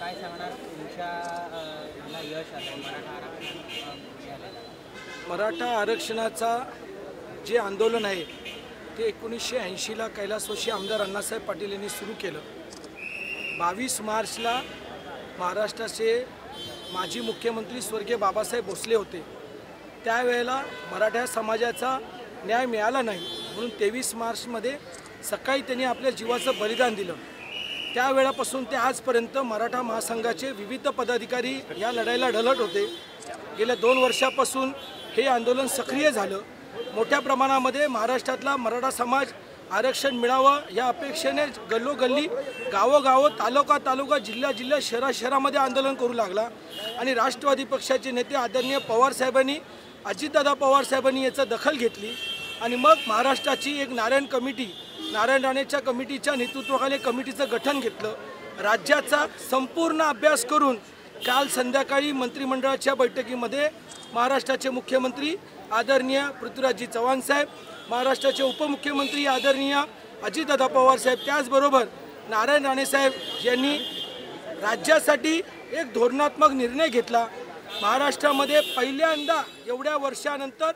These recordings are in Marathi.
काय सांगणार? तुमच्या यश आलं मराठा आरक्षण मराठा आरक्षणाचा जे आंदोलन आहे ते एकोणीसशे ऐंशीला कैलासवशी आमदार अण्णासाहेब पाटील यांनी सुरू केलं. बावीस मार्चला महाराष्ट्राचे माजी मुख्यमंत्री स्वर्गीय बाबासाहेब भोसले होते. त्यावेळेला मराठा समाजाचा न्याय मिळाला नाही म्हणून तेवीस मार्चमध्ये सकाळी त्यांनी आपल्या जीवाचं बलिदान दिलं. त्यावेळापासून ते आजपर्यंत मराठा महासंघाचे विविध पदाधिकारी या लढाईला ढलत होते. गेल्या दोन वर्षापासून हे आंदोलन सक्रिय झालं. मोठ्या प्रमाणामध्ये महाराष्ट्रातला मराठा समाज आरक्षण मिळावं या अपेक्षेने गल्लोगल्ली गावोगावं तालुका तालुका जिल्हा जिल्हा शहरा शहरामध्ये आंदोलन करू लागला. आणि राष्ट्रवादी पक्षाचे नेते आदरणीय पवारसाहेबांनी अजितदादा पवारसाहेबांनी याचं दखल घेतली. आणि मग महाराष्ट्राची एक नारायण कमिटी नारायण राणेच्या कमिटीच्या नेतृत्वाखाली कमिटीचं गठन घेतलं. राज्याचा संपूर्ण अभ्यास करून काल संध्याकाळी मंत्रिमंडळाच्या बैठकीमध्ये महाराष्ट्राचे मुख्यमंत्री आदरणीय पृथ्वीराजजी चव्हाण साहेब महाराष्ट्राचे उपमुख्यमंत्री आदरणीय अजितदादा पवार साहेब त्याचबरोबर नारायण राणे साहेब यांनी राज्यासाठी एक धोरणात्मक निर्णय घेतला. महाराष्ट्रामध्ये पहिल्यांदा एवढ्या वर्षानंतर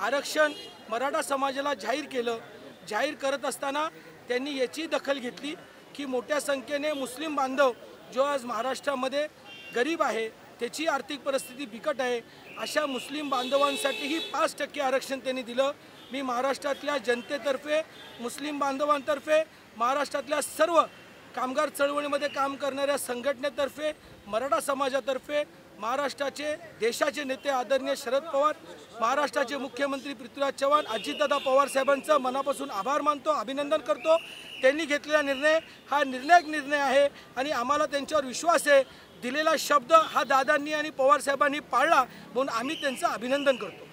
आरक्षण मराठा समाजाला जाहीर केलं. जाहीर करत असताना त्यांनी याची दखल घेतली की मोठ्या संख्येने मुस्लिम बांधव जो आज महाराष्ट्रामध्ये गरीब आहे त्याची आर्थिक परिस्थिती बिकट आहे अशा मुस्लिम बांधवांसाठीही पाच टक्के आरक्षण त्यांनी दिलं. मी महाराष्ट्रातल्या जनतेतर्फे मुस्लिम बांधवांतर्फे महाराष्ट्रातल्या सर्व कामगार चळवळीमध्ये काम करणाऱ्या संघटनेतर्फे मराठा समाजातर्फे महाराष्ट्राचे देशाचे नेते आदरणीय शरद पवार महाराष्ट्राचे मुख्यमंत्री पृथ्वीराज चव्हाण अजितदादा पवार साहेबांचं मनापासून आभार मानतो अभिनंदन करतो. त्यांनी घेतलेला निर्णय हा निर्णायक निर्णय आहे आणि आम्हाला त्यांच्यावर विश्वास आहे. दिलेला शब्द हा दादांनी आणि पवार साहेबांनी पाळला म्हणून आम्ही त्यांचं अभिनंदन करतो.